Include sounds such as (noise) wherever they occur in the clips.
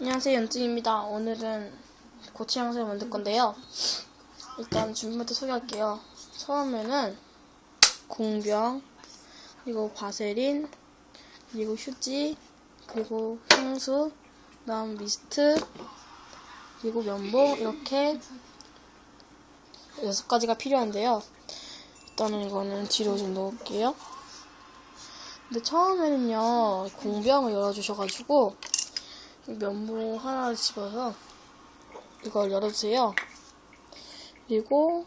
안녕하세요 연진입니다. 오늘은 고체 영상을 만들 건데요. 일단 준비부터 소개할게요. 처음에는 공병, 그리고 바세린, 그리고 휴지, 그리고 향수, 그다음 미스트, 그리고 면봉 이렇게 여섯 가지가 필요한데요. 일단은 이거는 뒤로 좀 넣을게요. 근데 처음에는요 공병을 열어주셔가지고 이 면봉 하나 집어서 이걸 열어주세요. 그리고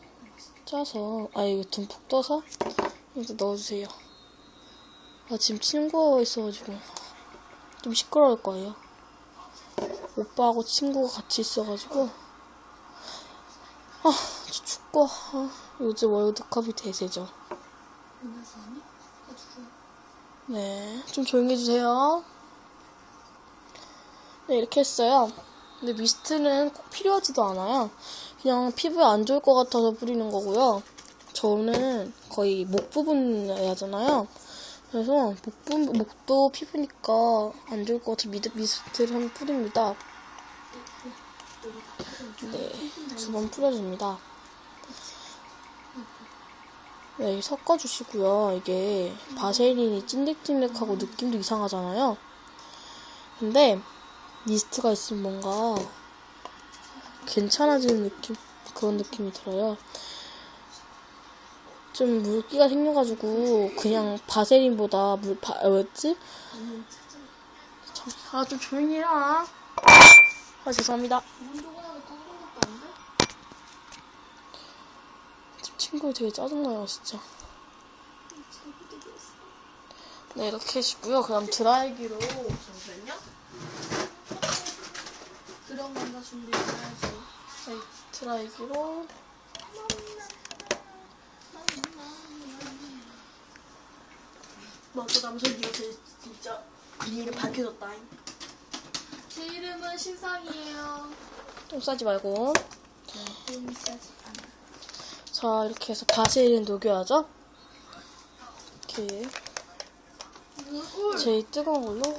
짜서 아 이거 듬뿍 떠서 이제 넣어주세요. 아 지금 친구가 있어가지고 좀 시끄러울 거예요. 오빠하고 친구가 같이 있어가지고 아 춥고 아, 요즘 월드컵이 대세죠. 네, 좀 조용히 해주세요. 네, 이렇게 했어요. 근데 미스트는 꼭 필요하지도 않아요. 그냥 피부에 안 좋을 것 같아서 뿌리는 거고요. 저는 거의 목 부분에 하잖아요. 그래서 목 부, 목도 피부니까 안 좋을 것 같아서 미드, 미스트를 한번 뿌립니다. 네, 두 번 뿌려줍니다. 네, 섞어주시고요. 이게 바세린이 찐득찐득하고 느낌도 이상하잖아요. 근데 미스트가 있으면 뭔가 괜찮아지는 느낌 그런 느낌이 들어요. 좀 물기가 생겨가지고 그냥 바세린보다 물 바, 아, 뭐였지? 아 좀 조용히 해라. 아 죄송합니다. 집 친구 되게 짜증나요 진짜. 네 이렇게 해주고요. 그다음 드라이기로 잠시만요. 그런 건가 준비해야지. 네, 드라이기로 맞아 남편이가 제 진짜 비밀을 밝혀줬다. 제 이름은 신상이에요. 좀 싸지 말고. 좀 싸지 않아. 자 이렇게 해서 바세린 녹여야죠. 이렇게 제일 뜨거운 걸로.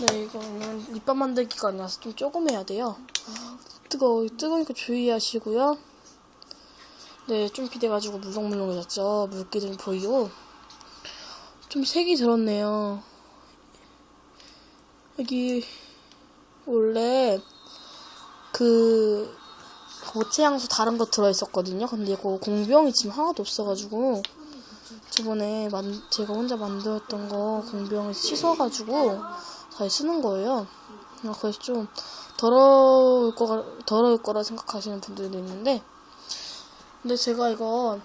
네 이거는 밑밥 만들기가 아니라서 좀 조금 해야 돼요. 뜨거워 뜨거우니까 주의하시고요. 네, 좀 비대가지고 물렁물렁해졌죠. 물기 좀 보이고. 좀 색이 들었네요. 여기, 원래, 그, 고체 향수 다른 거 들어있었거든요. 근데 이거 공병이 지금 하나도 없어가지고, 저번에 만, 제가 혼자 만들었던 거 공병을 씻어가지고, 다시 쓰는 거예요. 그래서 좀 더러울 거가, 더러울 거라 생각하시는 분들도 있는데, 근데 제가 이거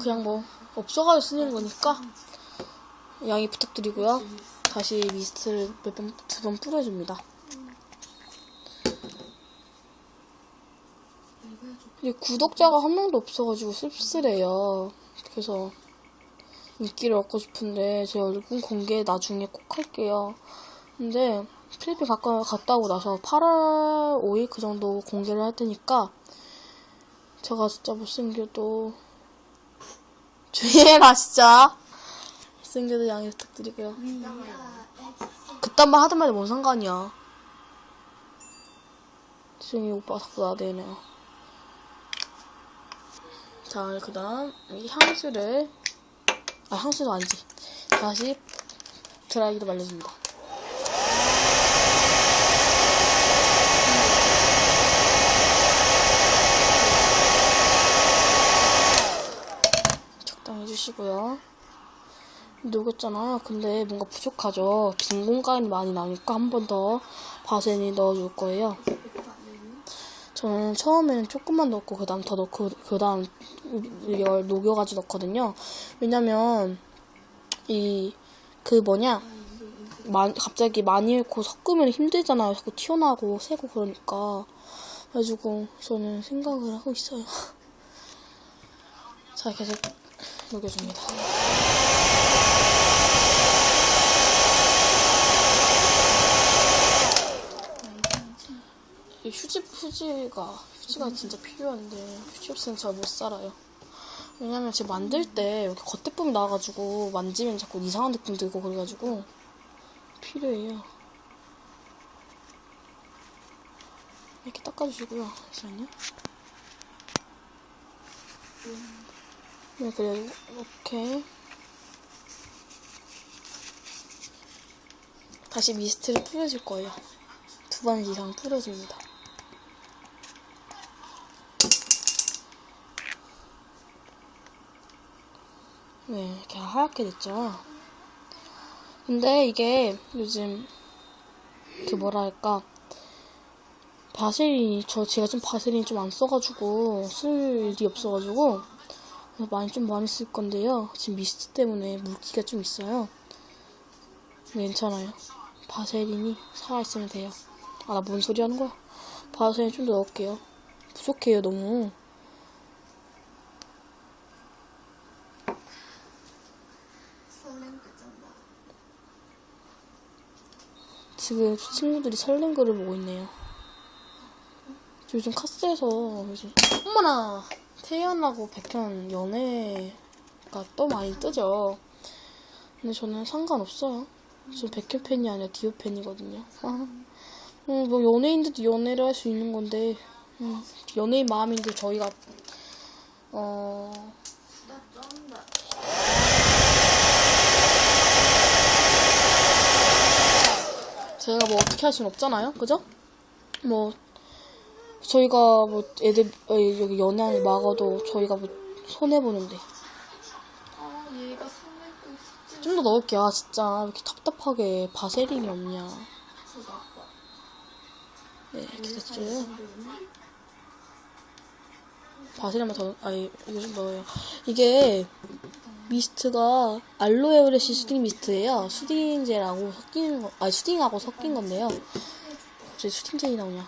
그냥 뭐 없어가지고 쓰는 거니까 양해 부탁드리고요. 다시 미스트를 몇 번, 두 번 뿌려줍니다. 이 구독자가 한 명도 없어가지고 씁쓸해요. 그래서 인기를 얻고 싶은데 제 얼굴 공개 나중에 꼭 할게요. 근데 필리핀 갔다, 갔다 오고 나서 8월 5일 그 정도 공개를 할 테니까 제가 진짜 못생겨도 주의해라 진짜. 못생겨도 양해 부탁드리고요. 그딴 말 하든 말든 뭔 상관이야? 지금 이 오빠가 자꾸 나대네요 자그 다음 이 향수를 아 향수도 아니지. 다시 드라이기로 말려줍니다 적당히 해주시고요. 녹였잖아요. 근데 뭔가 부족하죠. 빈 공간이 많이 나니까 한 번 더 바세니 넣어줄 거예요. 저는 처음에는 조금만 넣고 그 다음 더 넣고 그 다음 이걸 녹여가지고 넣거든요. 왜냐면 이 그 뭐냐 마- 갑자기 많이 넣고 섞으면 힘들잖아요. 자꾸 튀어나오고 새고 그러니까 그래가지고 저는 생각을 하고 있어요. (laughs) 자 계속 녹여줍니다. 이 휴지 휴지가 휴지가 진짜 필요한데 휴지 없으면 잘 못 살아요. 왜냐면 지금 만들 때 여기 겉대품이 나와가지고 만지면 자꾸 이상한 느낌 들고 그래가지고 필요해요. 이렇게 닦아주시고요. 잠시만요. 네, 그래 이렇게 다시 미스트를 뿌려줄 거예요. 두 번 이상 뿌려줍니다. 네, 이렇게 하얗게 됐죠. 근데 이게 요즘 그 뭐라 할까 바세린이 저 제가 좀 바세린 좀 안 써가지고 쓸 일이 없어가지고 많이 좀 많이 쓸 건데요. 지금 미스트 때문에 물기가 좀 있어요. 괜찮아요. 바세린이 살아있으면 돼요. 아, 나 뭔 소리 하는 거야? 바세린 좀 더 넣을게요. 부족해요, 너무. 설렘 끄정다. 지금 친구들이 설렘 글을 보고 있네요. 요즘 카스에서 요즘 어머나 태연하고 백현 연애가 또 많이 뜨죠. 근데 저는 상관없어요. 저 백현 팬이 아니라 디오 팬이거든요. 아, 음, 뭐 연예인들도 연애를 할 수 있는 건데 음, 연예인 마음인데 저희가 어 나 쩐다. 제가 뭐 어떻게 할 수는 없잖아요. 그죠? 뭐, 저희가 뭐 애들, 어, 여기 연애를 막아도 저희가 뭐 손해 보는데. 아 얘가 설렘 끄 삭제. 좀더 넣을게. 아, 진짜. 왜 이렇게 답답하게 바세린이 없냐. 네, 이렇게 됐죠. 바세린만 더, 아니, 좀 넣어요. 이게 미스트가 알로에브레시 수딩 미스트예요. 수딩젤하고 섞이는 거, 아니, 수딩하고 섞인 건데요. 갑자기 수딩젤이 나오냐.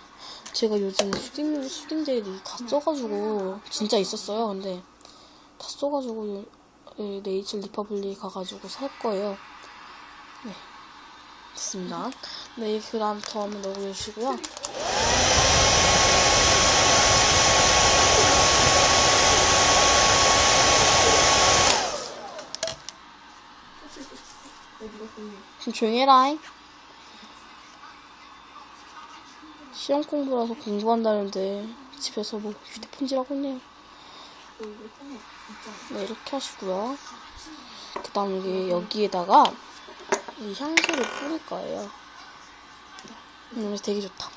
제가 요즘 수딩, 수딩젤이 다 써가지고, 진짜 있었어요. 근데, 다 써가지고, 요- 예, 네이처 리퍼블릭 가가지고 살 거예요. 네. 됐습니다. 네, 그 다음 더 한번 넣어주시고요. 좀 조용히 해라잉. 시험 공부라서 공부한다는데 집에서 뭐 휴대폰질하고 있네요. 네, 이렇게 하시고요. 그 다음 여기, 여기에다가 이 향수를 뿌릴 거예요. 음, 되게 좋다.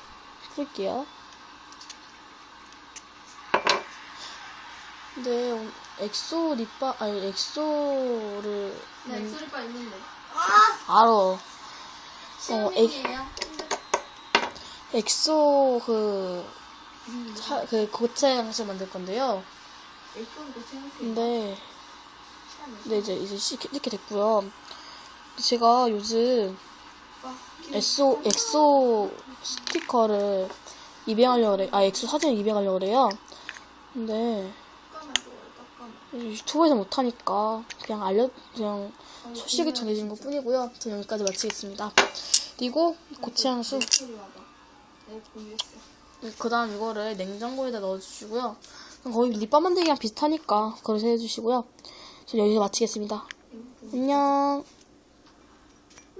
뿌릴게요. 오늘 엑소 립바, 아니, 엑소를. 나 엑소리바 있는데. 알아. 어, 엑. 엑소 그, 사, 그 고체 향수 만들 건데요. 근데, 네, 이제, 이제 시- 이렇게 됐고요. 제가 요즘 엑소, 엑소 스티커를 입양하려고 그래. 아, 엑소 사진을 입양하려고 그래요. 근데. 유튜브에서 못하니까, 그냥 알려, 그냥 소식을 전해준 것 뿐이고요. 저는 여기까지 마치겠습니다. 그리고 고체 향수. 엑소리 와봐. 내가 공유했어. 그 다음 이거를 냉장고에다 넣어주시고요. 거의 립밤 만들기랑 비슷하니까 그래서 해주시고요. 저 여기서 마치겠습니다. 안녕.